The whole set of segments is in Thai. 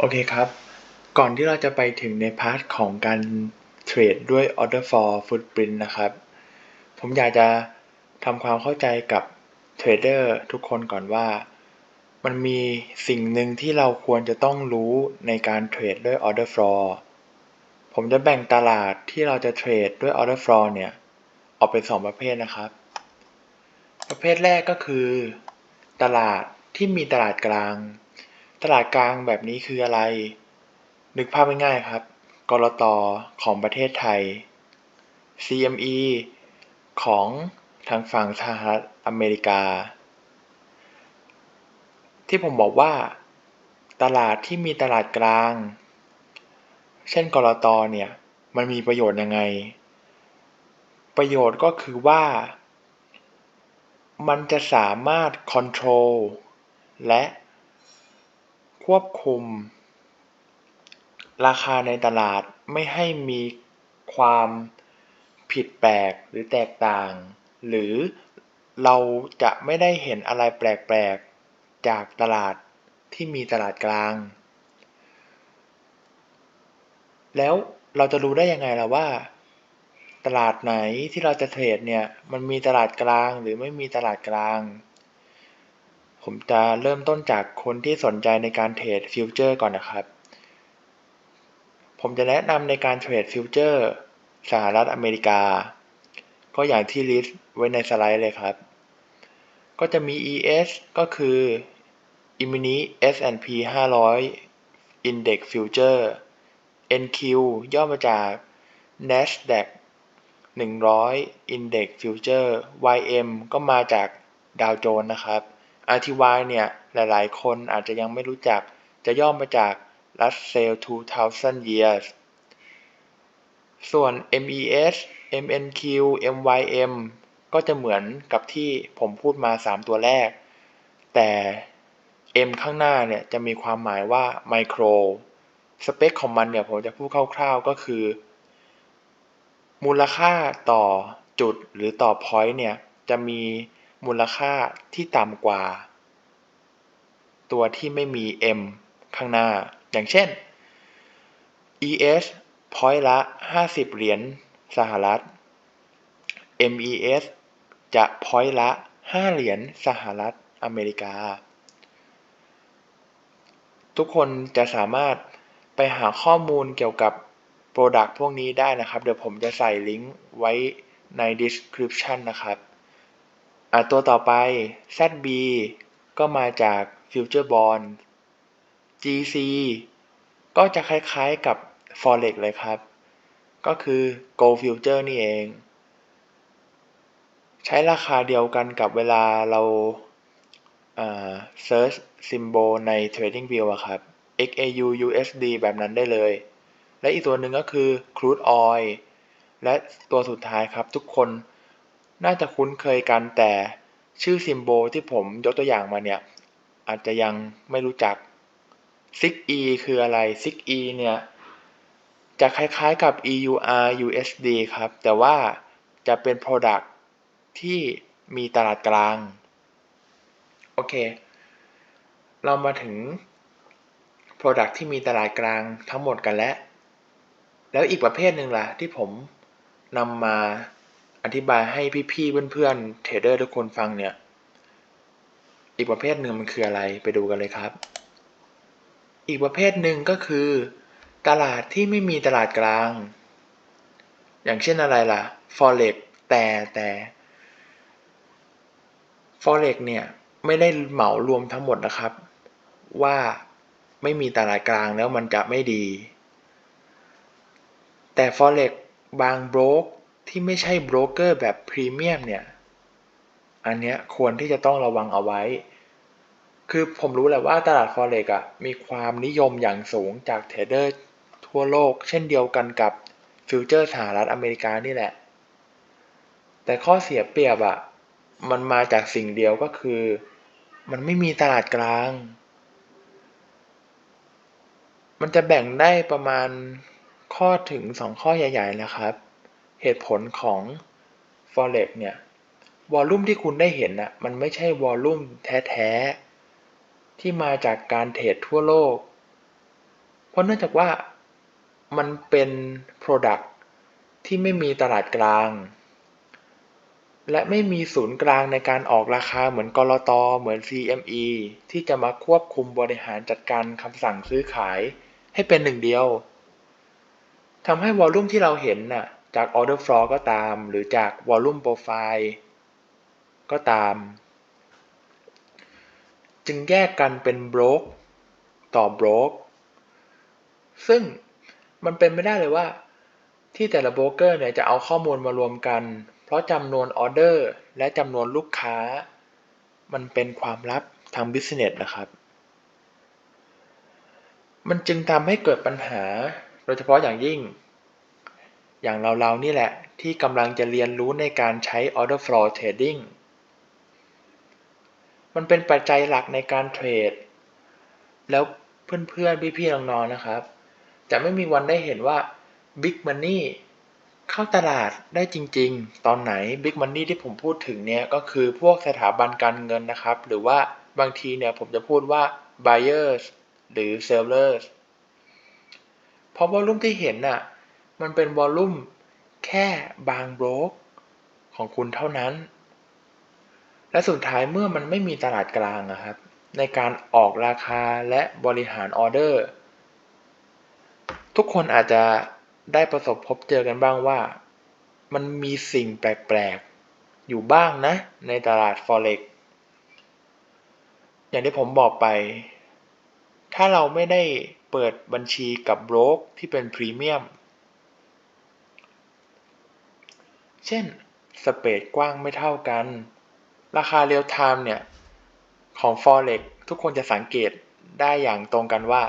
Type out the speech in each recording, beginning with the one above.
โอเคครับ ก่อนที่เราจะไปถึงในพาร์ทของการเทรดด้วย Order for Footprint นะครับ ผมอยากจะทำความเข้าใจกับเทรดเดอร์ทุกคนก่อนว่า มันมีสิ่งหนึ่งที่เราควรจะต้องรู้ในการเทรดด้วย Order Flow ผมจะแบ่งตลาดที่เราจะเทรดด้วย Order Flow เนี่ย ออกเป็นสองประเภทนะครับ ประเภทแรกก็คือ ตลาดที่มีตลาดกลาง ลาดกลางแบบนี้คืออะไร นึกภาพง่ายๆครับกรตของประเทศไทย CME ของทางฝั่งสหรัฐอเมริกา ที่ผมบอกว่า ตลาดที่มีตลาดกลาง เช่นกรตเนี่ย มันมีประโยชน์ยังไง ประโยชน์ก็คือว่า มันจะสามารถ control และ ควบคุม ราคาในตลาดไม่ให้มีความผิดแปลกหรือแตกต่าง หรือเราจะไม่ได้เห็นอะไรแปลกๆ จากตลาดที่มีตลาดกลาง แล้วเราจะรู้ได้ยังไงล่ะว่า ตลาดไหนที่เราจะเทรดเนี่ยมันมีตลาดกลางหรือไม่มีตลาดกลาง ผมจะเริ่มต้นจากคนที่สนใจในการเทรดฟิวเจอร์ก่อนนะครับ ผมจะแนะนำในการเทรดฟิวเจอร์สหรัฐอเมริกา ก็อย่างที่ลิสต์ไว้ในสไลด์เลยครับ ก็จะมี ES ก็คือ E-mini S&P 500 Index Future NQ ย่อมาจาก NASDAQ 100 Index Future YM ก็มาจากดาวโจนส์นะครับ RTY เนี่ยหลายๆ คนอาจจะยังไม่รู้จักจะย่อมาจาก Russell 2000 Years ส่วน MES MNQ MYM ก็จะเหมือนกับที่ผมพูดมา 3 ตัวแรก แต่ M ข้างหน้าเนี่ยจะมีความหมายว่า Micro สเปคของมันเนี่ยผมจะพูดคร่าวๆก็คือ มูลค่าต่อจุดหรือต่อ point เนี่ยจะมี มูลค่าที่ต่ำกว่า ตัวที่ไม่มี M ข้างหน้า อย่างเช่น ES point ละ 50 เหรียญสหรัฐ MES จะ point ละ 5 เหรียญสหรัฐอเมริกา ทุกคนจะสามารถไปหาข้อมูลเกี่ยวกับ Product พวกนี้ได้นะครับ เดี๋ยวผมจะใส่ลิงก์ไว้ใน description นะครับ อะตัวต่อไป ZB ก็มาจาก Future Bond GC ก็จะคล้ายๆกับ Forex เลยครับ ก็คือ Go Future นี่เอง ใช้ราคาเดียวกันกับเวลาเราเอ่อ search symbol ใน TradingView อะครับ XAU USD แบบนั้นได้เลย และอีกตัวหนึ่งก็คือ Crude Oil และตัวสุดท้ายครับทุกคน น่าจะคุ้นเคยกันแต่ชื่อ symbol ที่ผมยกตัวอย่างมาเนี่ยอาจจะยังไม่รู้จัก SIG-E คืออะไร SIG-E เนี่ยจะคล้ายๆกับ EUR USD ครับ แต่ว่าจะเป็น Product ที่มีตลาดกลาง โอเค เรามาถึง Product ที่มีตลาดกลางทั้งหมดกันแล้ว แล้วอีกประเภทหนึ่งล่ะ ที่ผมนำมา อธิบายให้พี่ๆเพื่อนๆเทรดเดอร์ทุกคนฟังเนี่ย อีกประเภทหนึ่งมันคืออะไรไปดูกันเลยครับ อีกประเภทหนึ่งก็คือ ตลาดที่ไม่มีตลาดกลาง อย่างเช่นอะไรล่ะ Forex แต่แต่ Forex เนี่ย ไม่ได้เหมารวมทั้งหมดนะครับ ว่าไม่มีตลาดกลางแล้วมันจะไม่ดี แต่ Forex บางโบรก ที่ไม่ใช่โบรกเกอร์แบบพรีเมียมเนี่ย อันเนี้ยควรที่จะต้องระวังเอาไว้ คือผมรู้แหละว่าตลาด Forex อะมีความนิยมอย่างสูงจากเทรดเดอร์ทั่วโลก เช่นเดียวกันกับฟิวเจอร์สหรัฐอเมริกานี่แหละ แต่ข้อเสียเปรียบอะมันมาจากสิ่งเดียวก็คือ มันไม่มีตลาดกลาง มันจะแบ่งได้ประมาณข้อถึงสองข้อใหญ่ๆนะครับ เหตุผลของ Forex เนี่ยวอลลุ่มที่คุณได้เห็นน่ะมันไม่ใช่วอลลุ่มแท้ๆ ที่มาจากการเทรดทั่วโลก เพราะเนื่องจากว่ามันเป็น Product ที่ไม่มีตลาดกลาง และไม่มีศูนย์กลางในการออกราคาเหมือนกรตเหมือน CME ที่จะมาควบคุมบริหารจัดการคำสั่งซื้อขายให้เป็นหนึ่งเดียวทำให้วอลลุ่มที่เราเห็นน่ะ จาก Order Flow ก็ตาม หรือจาก Volume Profile ก็ตาม จึงแยกกันเป็นบล็อกต่อบล็อกซึ่งมันเป็นไม่ได้เลยว่าที่แต่ละโบรกเกอร์เนี่ยจะเอาข้อมูลมารวมกัน เพราะจำนวนออเดอร์และจำนวนลูกค้า มันเป็นความลับทางบิสเนสนะครับ มันจึงทำให้เกิดปัญหาโดยเฉพาะอย่างยิ่ง อย่างเราๆนี่แหละ ที่กำลังจะเรียนรู้ในการใช้ order flow trading มันเป็นปัจจัยหลักในการเทรด แล้วเพื่อนๆ พี่ๆ น้องๆ นะครับ จะไม่มีวันได้เห็นว่า Big Money เข้าตลาดได้จริงๆ ตอนไหน Big Money ที่ผมพูดถึงเนี่ยก็คือพวกสถาบันการเงินนะครับ หรือว่าบางทีเนี่ยผมจะพูดว่า buyers หรือ sellers เพราะวอลลุ่มที่เห็นน่ะ มันเป็นวอลลุ่มแค่บางโบรกของคุณเท่านั้น และสุดท้ายเมื่อมันไม่มีตลาดกลางนะครับ ในการออกราคาและบริหารออเดอร์ ทุกคนอาจจะได้ประสบพบเจอกันบ้างว่า มันมีสิ่งแปลกๆ อยู่บ้างนะ ในตลาด Forex อย่างที่ผมบอกไป ถ้าเราไม่ได้เปิดบัญชีกับโบรกที่เป็นพรีเมียม เช่นสเปดกว้างไม่เท่ากัน ราคาเรียลไทม์เนี่ย ของ Forex ทุกคนจะสังเกตได้อย่างตรงกันว่า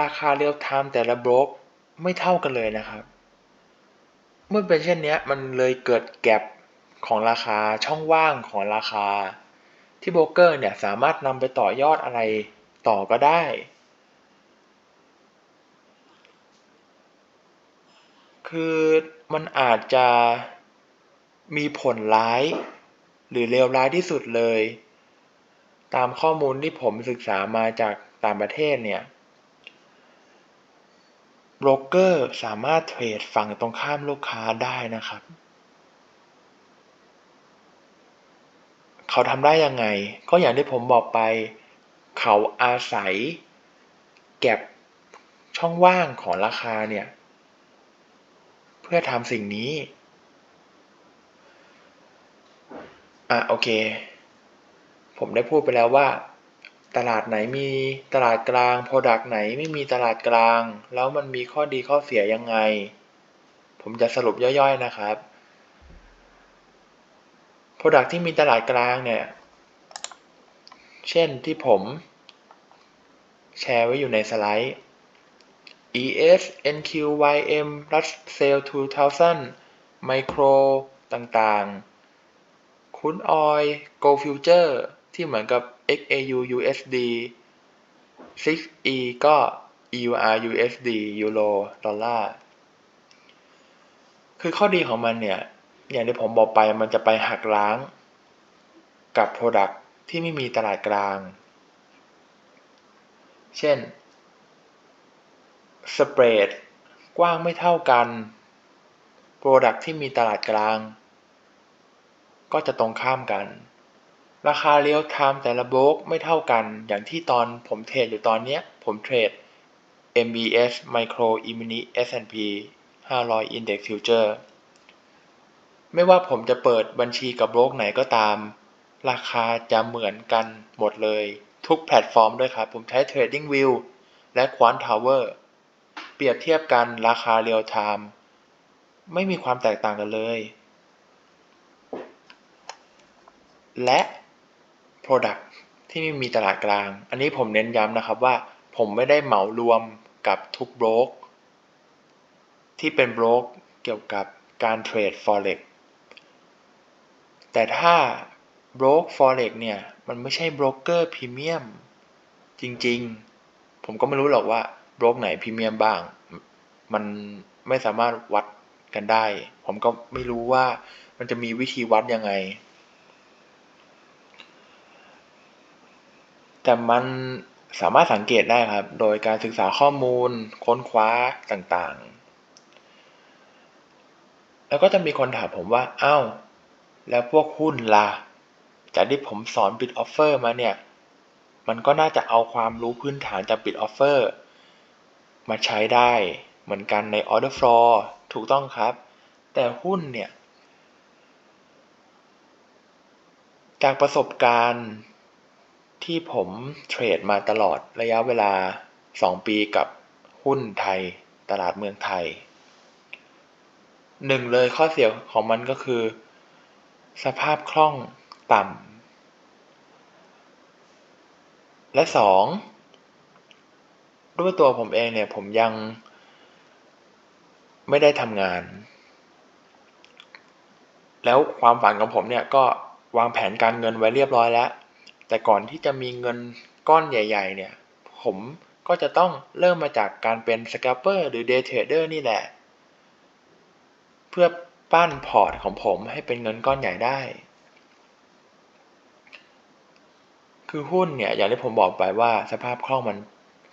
ราคาเรียลไทม์แต่ละโบรกไม่เท่ากันเลยนะครับ เมื่อเป็นเช่นนี้มันเลยเกิดแกลบของราคาช่องว่างของราคา ที่โบรกเกอร์เนี่ยสามารถนำไปต่อยอดอะไรต่อก็ได้ คือมันอาจจะมีผลร้าย หรือเลวร้ายที่สุดเลย ตามข้อมูลที่ผมศึกษามาจากต่างประเทศเนี่ยโบรกเกอร์สามารถเทรดฝั่งตรงข้ามลูกค้าได้นะครับ เขาทำได้ยังไง ก็อย่างที่ผมบอกไป เขาอาศัย แก็บช่องว่างของราคาเนี่ย พื่อทำสิ่งนี้ อะโอเค ผมได้พูดไปแล้วว่า ตลาดไหนมีตลาดกลาง Product ไหนไม่มีตลาดกลาง แล้วมันมีข้อดีข้อเสียยังไง ผมจะสรุปย่อยๆนะครับ Product ที่มีตลาดกลางเนี่ย เช่นที่ผม แชร์ไว้อยู่ในสไลด์ ES NQ YM Rush Sale 2000 Micro ต่างๆ คุณออย Go Future ที่เหมือนกับ XAU USD 6E ก็ EUR USD ยูโร ดอลลาร์ คือข้อดีของมันเนี่ย อย่างที่ผมบอกไปมันจะไปหักล้าง กับ Product ที่ไม่มีตลาดกลาง เช่น สเปรด กว้างไม่เท่ากัน Product ที่มีตลาดกลาง ก็จะตรงข้ามกัน ราคาเรียลไทม์แต่ละบล็อกไม่เท่ากัน อย่างที่ตอนผมเทรดอยู่ตอนนี้ผมเทรด MBS Micro E-mini S&P 500 Index Future ไม่ว่าผมจะเปิดบัญชีกับบล็อกไหนก็ตาม ราคาจะเหมือนกันหมดเลย ทุกแพลตฟอร์มด้วยครับ ผมใช้ TradingView และ Quant Tower เปรียบเทียบกันราคาเรียลไทม์ไม่มีความแตกต่างกันเลย และ Product ที่ไม่มีตลาดกลาง อันนี้ผมเน้นย้ำนะครับว่าผมไม่ได้เหมารวมกับทุกโบรกที่เป็นโบรกเกี่ยวกับการเทรด Forex แต่ถ้าโบรก Forex เนี่ย มันไม่ใช่โบรกเกอร์พรีเมียมจริงๆ ผมก็ไม่รู้หรอกว่า โรกไหนพรีเมียมบ้าง มันไม่สามารถวัดกันได้ ผมก็ไม่รู้ว่ามันจะมีวิธีวัดยังไง แต่มันสามารถสังเกตได้ครับ โดยการศึกษาข้อมูล ค้นคว้าต่างๆ แล้วก็จะมีคนถามผมว่า อ้าว แล้วพวกหุ้นล่ะ จากที่ผมสอนบิตออฟเฟอร์มาเนี่ย มันก็น่าจะเอาความรู้พื้นฐานจากบิตออฟเฟอร์ มาใช้ได้เหมือนกันใน Order Flow ถูกต้องครับ แต่หุ้นเนี่ย จากประสบการณ์ที่ผมเทรดมาตลอดระยะเวลา 2 ปีกับหุ้นไทยตลาดเมืองไทยหนึ่งเลยข้อเสียของมันก็คือ สภาพคล่องต่ำและสอง ด้วยตัวผมเองเนี่ยผมยังไม่ได้ทำงาน แล้วความฝันของผมเนี่ยก็วางแผนการเงินไว้เรียบร้อยแล้ว แต่ก่อนที่จะมีเงินก้อนใหญ่ ๆ เนี่ย ผมก็จะต้องเริ่มมาจากการเป็นสแกปเปอร์หรือเดย์เทรดเดอร์นี่แหละ เพื่อปั้นพอร์ตของผมให้เป็นเงินก้อนใหญ่ได้ คือหุ้นเนี่ยอย่างที่ผมบอกไปว่าสภาพคล่องมัน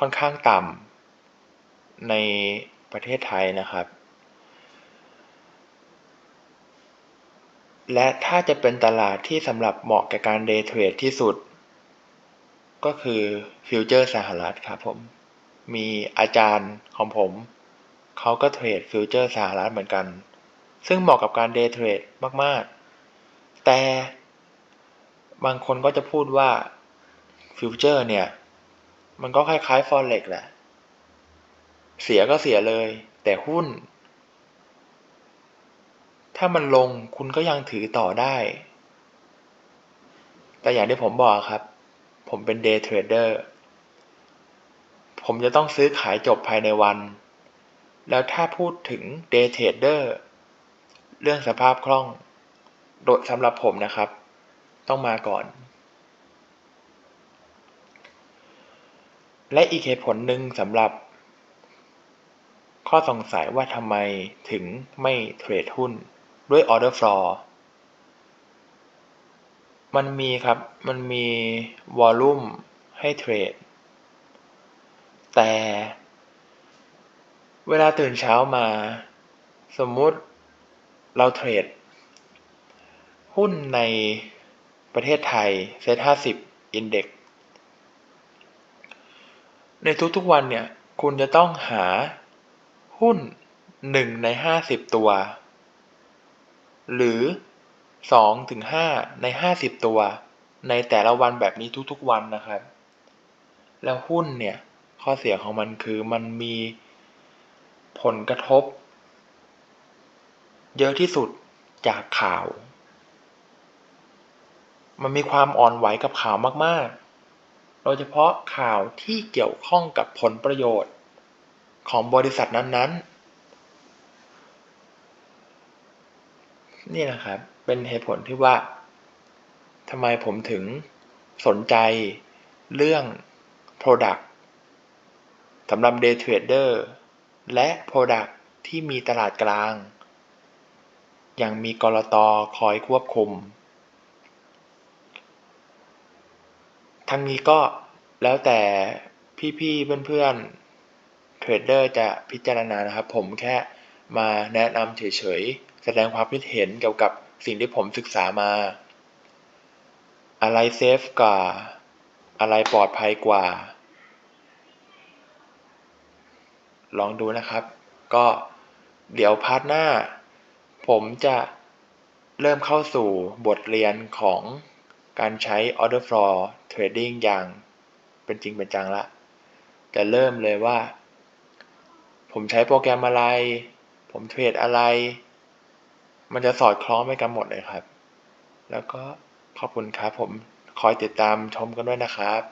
ค่อนข้างต่ำในประเทศไทยนะครับ และถ้าจะเป็นตลาดที่สำหรับเหมาะกับการเดย์เทรดที่สุด ก็คือฟิวเจอร์สหรัฐครับผม มีอาจารย์ของผม เขาก็เทรดฟิวเจอร์สหรัฐเหมือนกัน ซึ่งเหมาะกับการเดย์เทรดมาก ๆ แต่บางคนก็จะพูดว่าฟิวเจอร์เนี่ย มันก็คล้ายๆ Forex แหละ เสียก็เสียเลย แต่หุ้น ถ้ามันลงคุณก็ยังถือต่อได้ แต่อย่างที่ผมบอกครับ ผมเป็น Day Trader ผมจะต้องซื้อขายจบภายในวัน แล้วถ้าพูดถึง Day Trader เรื่องสภาพคล่อง โดยสำหรับผมนะครับ ต้องมาก่อน และอีกเหตุผลหนึ่งสำหรับข้อสงสัยว่าทำไมถึงไม่เทรดหุ้นด้วย order flow มันมีครับ มันมีวอลลุ่มให้เทรด แต่เวลาตื่นเช้ามา สมมุติเราเทรด หุ้นในประเทศไทยเซ็ตห้าสิบอินเด็ก ในทุกๆวันเนี่ย คุณจะต้องหาหุ้นหนึ่งในห้าสิบตัว หรือสองถึงห้าในห้าสิบตัว ในแต่ละวันแบบนี้ทุกๆวันนะครับ แล้วหุ้นเนี่ย ข้อเสียของมันคือมันมีผลกระทบ เยอะที่สุดจากข่าว มันมีความอ่อนไหวกับข่าวมากๆ โดยเฉพาะข่าวที่เกี่ยวข้องกับผลประโยชน์ ของบริษัทนั้นๆ นี่นะครับ เป็นเหตุผลที่ว่าทำไมผมถึงสนใจเรื่อง Product สำหรับ Day Trader และ Product ที่มีตลาดกลางอย่างมีกรตคอยควบคุม ทั้งนี้ก็แล้วแต่พี่ๆเพื่อนๆเทรดเดอร์จะพิจารณานะครับ ผมแค่มาแนะนำเฉยๆ แสดงความคิดเห็นเกี่ยวกับสิ่งที่ผมศึกษามา อะไรเซฟกว่า อะไรปลอดภัยกว่า ลองดูนะครับ ก็เดี๋ยวพาร์ทหน้า ผมจะเริ่มเข้าสู่บทเรียนของ การใช้ order flow trading อย่างเป็นจริงเป็นจังละจะเริ่มเลยว่า ผมใช้โปรแกรมอะไร ผมเทรดอะไร มันจะสอดคล้องไปกันหมดเลยครับ แล้วก็ขอบคุณครับผมคอยติดตามชมกันด้วยนะครับ